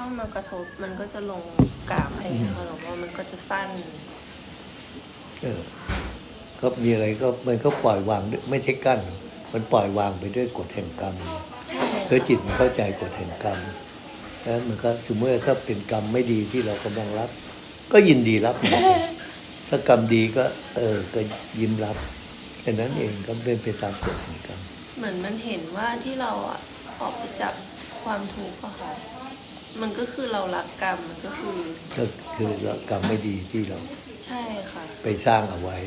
เข้ามากระทบมันก็จะลงกรามอะไรอย่างเงี้ยค่ะหลวงพ่อมันก็จะสั้น เออ ก็มีอะไรก็มันก็ปล่อยวางด้วยไม่ใช่กั้น มันปล่อยวางไปด้วยกฎแห่งกรรมใช่คือค่ะจิตมันเข้าใจกฎแห่งกรรมแล้วมันก็สมมติว่าถ้าเป็นกรรมไม่ดีที่เรากำลังรับ ก็ยินดีรับ ถ้ากรรมดีก็ เออ ก็ยิ้มรับแค่นั้นเองก็เป็นไปตามกฎแห่งกรรม เหมือนมันเห็นว่าที่เราอะออกไปจากความทุกข์อะค่ะ มันก็คือเรารักกรรมมันก็คือ ก็คือเรากรรมไม่ดีที่เราใช่ค่ะ ไปสร้างเอาไว้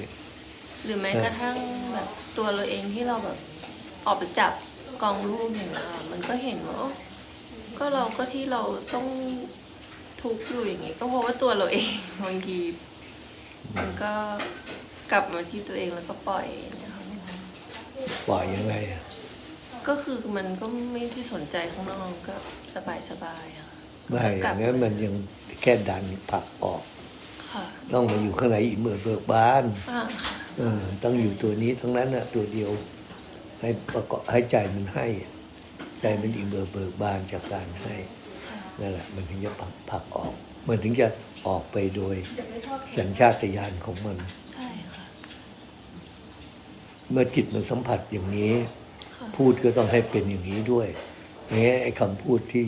หรือแม้กระทั่งแบบตัวเราเองที่เราแบบออกไปจับกองรูปอย่างเงี้ยค่ะมันก็เห็นว่าโอ๊ะก็เราก็ที่เราต้องทุกข์อยู่อย่างงี้ก็เพราะว่าตัวเราเองบางทีมันก็กลับมาที่ตัวเองแล้วก็ปล่อยอย่างเงี้ยค่ะ ปล่อยยังไงอะ ก็คือมันก็ไม่ที่สนใจข้างนอกก็สบายสบายๆอะค่ะ ไม่อย่างนั้นมันยังแค่ดันผลักออก ค่ะต้องมาอยู่ข้างในอีกเมื่อเบิกบานอ่าค่ะเออต้องอยู่ตัวนี้ทั้งนั้นน่ะตัวเดียว ให้ประกอบให้ใจมันให้ ใจมันอิ่มเบิกเบิกบานจากการให้ค่ะนั่นแหละมันถึงจะผลักผลักออก มันถึงจะออกไปโดยสัญชาตญาณของมัน ใช่ค่ะ เมื่อจิตมันสัมผัสอย่างนี้ค่ะ พูดก็ต้องให้เป็นอย่างนี้ด้วยแม้ไอ้คำพูดที่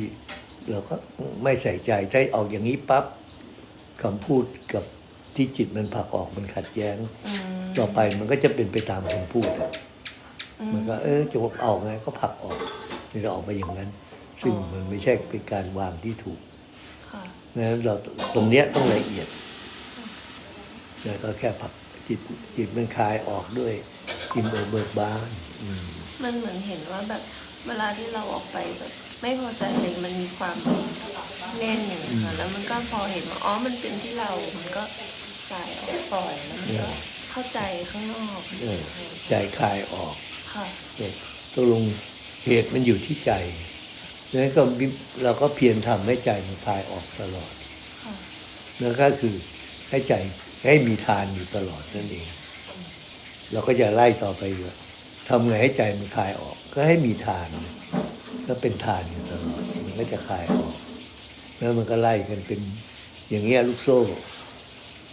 เราก็ไม่ใส่ใจถ้าออกอย่างนี้ปั๊บคำพูดกับที่จิตมันผลักออกมันขัดแย้งอืมต่อไปมันก็จะเป็นไปตามคำพูดอะอืมันก็เออจะออกไงก็ผลักออกนี่เราออกมาอย่างนั้น ซึ่งมันไม่ใช่เป็นการวางที่ถูกค่ะนะเราตรงเนี้ยต้องละเอียดแล้วก็แค่ผลักจิตจิตมันคลายออกด้วย อิมเบิกเบิกบานอืมมันเหมือนเห็นว่าแบบเวลาที่เราออกไปแบบ ไม่พอใจอะไรมันมีความแน่นอย่างเงี้ยค่ะแล้วมันก็พอเห็นว่าอ๋อมันเป็นที่เรา มันก็คลายออกปล่อยแล้วมันก็เข้าใจข้างนอกเออใจคลายออกค่ะ เนี่ยตกลงเหตุมันอยู่ที่ใจนั้นก็มิเราก็เพียรทำให้ใจมันคลายออกตลอดค่ะ นั่นก็คือให้ใจให้มีทานอยู่ตลอดนั่นเอง เราก็จะไล่ต่อไปว่าทำไงให้ใจมันคลายออก ก็ให้มีทาน ก็เป็นทานอยู่ตลอดมันก็จะคลายออก แล้วมันก็ไล่กันเป็นอย่างเงี้ยลูกโซ่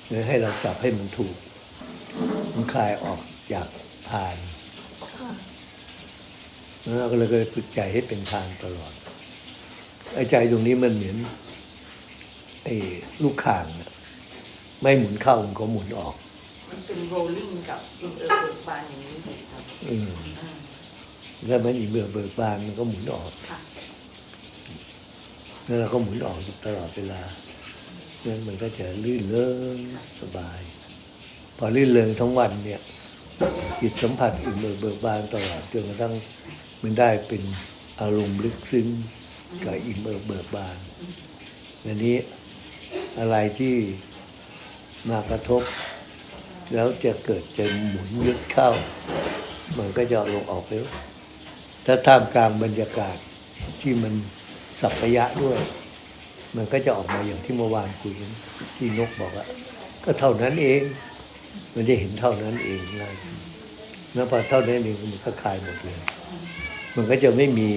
เนี่ยให้เราจับให้มันถูก มันคลายออกจากทานค่ะแล้วเราก็เลยฝึกใจให้เป็นทานตลอดไอ้ใจตรงนี้มันเหมือนไอ้ลูกข่างน่ะไม่หมุนเข้ามันก็หมุนออก มันเป็นโรลลิ่งกับอินเออร์เบิกบานอย่างนี้เลยครับอืมอ่าแล้วมันอีเบื่อเบิกบานมันก็หมุนออก ค่ะแล้วเราก็หมุนออกอยู่ตลอดเวลานั้นมันก็จะลื่นเริงสบาย พอลื่นเริงทั้งวันเนี่ยจิตสัมผัสอิ่มเบิกเบิกบานตลอดจนกระทั่งมันได้เป็นอารมณ์ลึกซึ้งกับอิ่มเบิกเบิกบานอันนี้อะไรที่มากระทบ แล้วจะเกิดจะหมุนยึดเข้า มันก็จะลงออกเร็วถ้าท่ามกลางบรรยากาศที่มันสัพพยะด้วย มันก็จะออกมาอย่างที่เมื่อวานคุยกันที่นกบอกว่าก็เท่านั้นเอง มันจะเห็นเท่านั้นเองนะแล้วพอเท่านั้นเองมันก็คลายหมดเลย มันก็จะไม่มี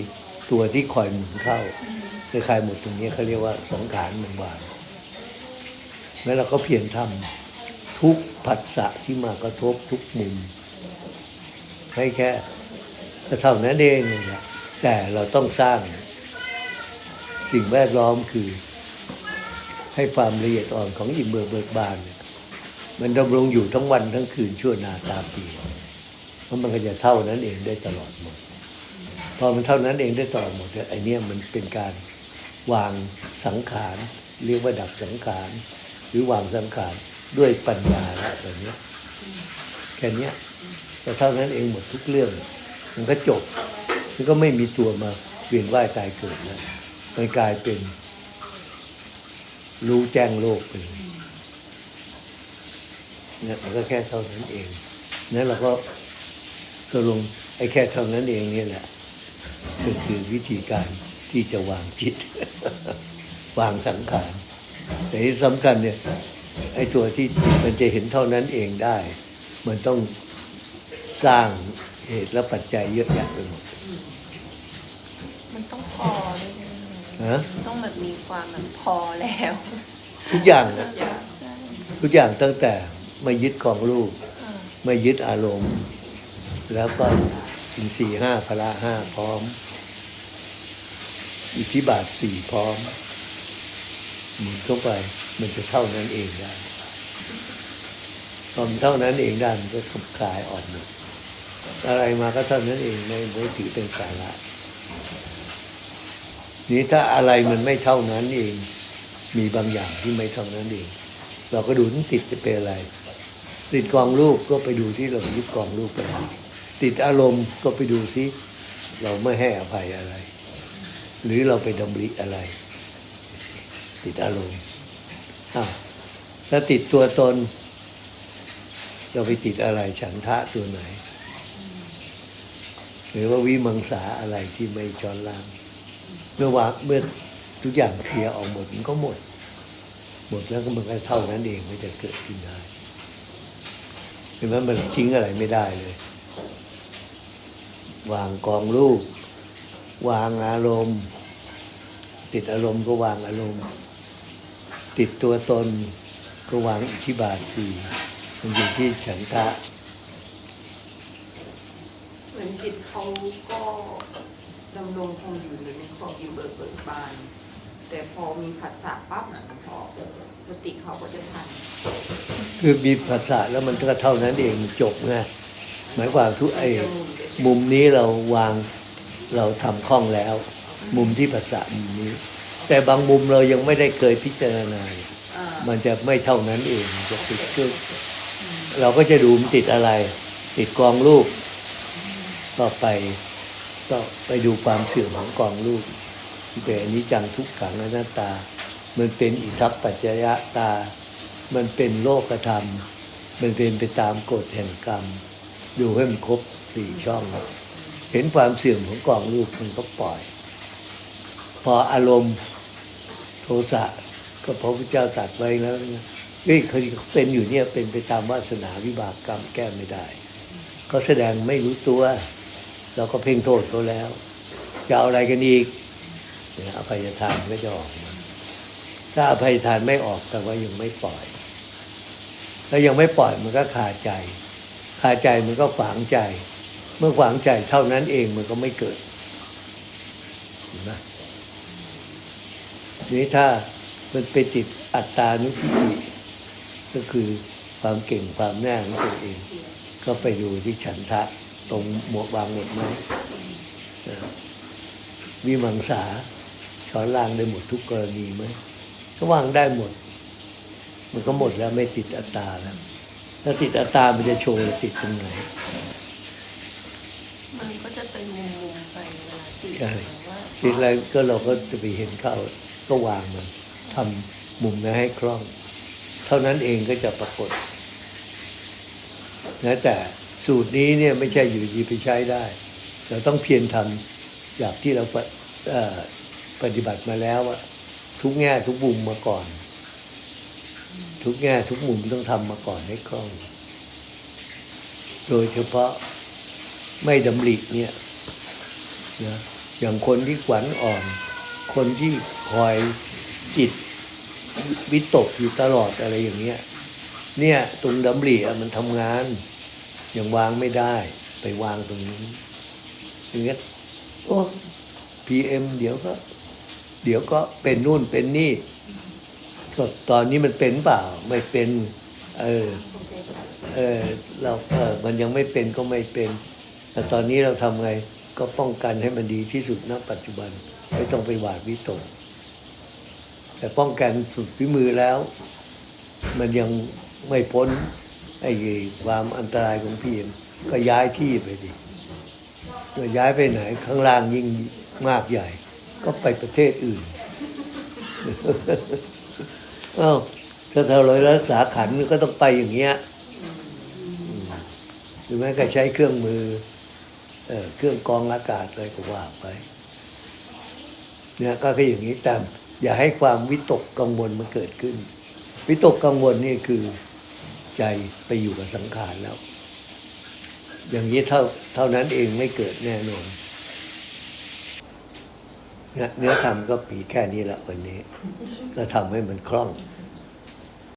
ตัวที่คอยหมุนเข้าจะคลายหมดตรงนี้เขาเรียกว่าสังขารมันวางแล้วเราก็เพียรทำ ทุกผัสสะที่มากระทบทุกมุมให้แค่เท่านั้นเองเลยนะแต่เราต้องสร้าง สิ่งแวดล้อมคือ ให้ความละเอียดอ่อนของอิ่มเบิกเบิกบานเนี่ยมันดำรงอยู่ทั้งวันทั้งคืนชั่วนาตาปีเพราะมันก็จะเท่านั้นเองได้ตลอดหมดพอมันเท่านั้นเองได้ตลอดหมดเนี่ยไอเนี้ยมันเป็นการวางสังขาร เรียกว่าดับสังขาร หรือวางสังขาร ด้วยปัญญาและแบบนี้แค่นี้แต่เท่านั้นเองหมดทุกเรื่อง มันก็จบมันก็ไม่มีตัวมาเวียนว่ายตายเกิดแล้วมันกลายเป็น รู้แจ้งโลกไปเลยเนี่ยมันก็แค่เท่านั้นเองนั้นเราก็ตกลงไอ้แค่เท่านั้นเองเนี่ยแหละก็คือวิธีการที่จะวางจิต วางสังขารแต่ที่สำคัญเนี่ย ไอ้ตัวที่มันจะเห็นเท่านั้นเองได้ มันต้องสร้างเหตุและปัจจัยเยอะแยะไปหมดมันต้องพอด้วยนะฮฮะต้องแบบมีความแบบพอแล้ว ทุกอย่างนะอย่างใช่ทุกอย่างตั้งแต่ไม่ยึดของรูปค่ะไม่ยึดอารมณ์ แล้วก็สินสี่ห้าพละห้าพร้อม อิทธิบาทสี่พร้อม หมุนเข้าไป มันจะเท่านั้นเองได้พอมันเท่านั้นเองได้มันก็คลายอ่อกหมดอะไรมาก็เท่านั้นเองไม่ไม่ถือเป็นสาระนี้ถ้าอะไรมันไม่เท่านั้นเอง มีบางอย่างที่ไม่เท่านั้นเอง เราก็ดูนติดจะเป็นอะไร ติดกองรูปก็ไปดูที่เรายึดกองรูปไปติดอารมณ์ก็ไปดูที่เราไม่ให้อภัยอะไร หรือเราไปดำริอะไร ติดอารมณ์อ้าวถ้าติดตัวตน เราไปติดอะไรฉันทะตัวไหน หรือว่าวิมังสาอะไรที่ไม่จอนล่างเมื่อว่าเมื่อทุกอย่างเคลียร์ออกหมดมันก็หมด หมดแล้วก็มันก็เท่านั้นเองไม่จะเกิดขึ้นได้เห็นไหมมันทิ้งอะไรไม่ได้เลย วางกองรูปวางอารมณ์ ติดอารมณ์ก็วางอารมณ์ ติดตัวตนก็วางอิทธิบาทสี่มันอยู่ที่ฉันทะเหมือนจิตเขาก็ดำรงคงอยู่ในความอิ่เบิกเบิกบาน แต่พอมีผัสสะปั๊บนะหลวงพ่อสติเขาก็จะทัน คือมีภาษาแล้วมันก็เท่านั้นเองจบไงหมายความทุกไอ้มุมนี้เราวางเราทำคล่องแล้ว มุมที่ภาษามุมนี้ แต่บางมุมเรายังไม่ได้เคยพิจารณาอ่ามันจะไม่เท่านั้นเองมันจะติดก็เราก็จะดูมันติดอะไร ติดกองรูปก็ไปก็ไปดูความเสื่อมของกองรูปแต่อันนี้จังทุกขังอนัตตา มันเป็นอิทัปปัจจยตา มันเป็นโลกธรรม มันเป็นไปตามกฎแห่งกรรม ดูให้มันครบสี่ช่อง เห็นความเสื่อมของกองรูปมันก็ปล่อย พออารมณ์ โทสะก็พระพุทธเจ้าตรัดไว้แล้วนะเฮ้ยเขาเป็นอยู่เนี่ยเป็นไปตามวาสนาวิบากกรรมแก้ไม่ได้ก็แสดงไม่รู้ตัว เราก็เพ่งโทษเขาแล้ว จะเอาอะไรกันอีกเนี่ยอภัยทานก็จะออกมาถ้าอภัยทานไม่ออกแต่ว่ายังไม่ปล่อยแล้วยังไม่ปล่อยมันก็คาดใจคาดใจมันก็ฝังใจ เมื่อฝังใจเท่านั้นเองมันก็ไม่เกิดเห็นไหม นี้ถ้ามันไปติดอัตตานุทิฏฐิก็คือความเก่งความแน่ของตัวเอง ก็ไปดูที่ฉันทะตรงหมวกวางหมดไหมนะวิมังสาช้อนล่างได้หมดทุกกรณีไหมก็วางได้หมด มันก็หมดแล้วไม่ติดอัตตาแล้วถ้าติดอัตตามันจะโชว์ว่าติดตรงไหนมันก็จะเป็นมุมๆไปเวลาติดใช่ว่าติดอะไรก็เราก็จะไปเห็นเข้า ก็วางมันทำมุมนั้นให้คล่อง เท่านั้นเองก็จะปรากฏนะแต่สูตรนี้เนี่ยไม่ใช่อยู่ดีไปใช้ได้ เราต้องเพียรทำจากที่เราปฏิเอ่อปฏิบัติมาแล้วอะทุกแง่ทุกมุมมาก่อน ทุกแง่ทุกมุมต้องทำมาก่อนให้คล่อง โดยเฉพาะไม่ดำริเนี่ยนะอย่างคนที่ขวัญอ่อน คนที่คอยจิตวิตกอยู่ตลอดอะไรอย่างเงี้ย เนี่ยตรงดำริอะมันทำงานยังวางไม่ได้ไปวางตรงนี้อย่างเงี้ยโอ้พีเอ็มเดี๋ยวก็ เดี๋ยวก็เป็นนู่นเป็นนี่ก็ตอนนี้มันเป็นเปล่า ไม่เป็น เออเออเราเออมันยังไม่เป็นก็ไม่เป็น แต่ตอนนี้เราทำไงก็ป้องกันให้มันดีที่สุดณปัจจุบัน ไม่ต้องไปหวาดวิตก แต่ป้องกันสุดฝีมือแล้ว มันยังไม่พ้นไอ้ความอันตรายของพี่เอ็มก็ย้ายที่ไปดิก็ย้ายไปไหนข้างล่างยิ่งมากใหญ่ ก็ไปประเทศอื่นอ้าวถ้าเรารักษาขันก็ต้องไปอย่างเงี้ยหรือแม้ก็ใช้เครื่องมือเอ่อเครื่องกองอากาศอะไรก็ว่าไป เนี่ยก็คืออย่างนี้แต่อย่าให้ความวิตกกังวลมันเกิดขึ้น วิตกกังวลนี่คือใจไปอยู่กับสังขารแล้ว อย่างนี้เท่าเท่านั้นเองไม่เกิดแน่นอนเนื้อธรรมก็ปีแค่นี้ละวันนี้ ก็ทำให้มันคล่อง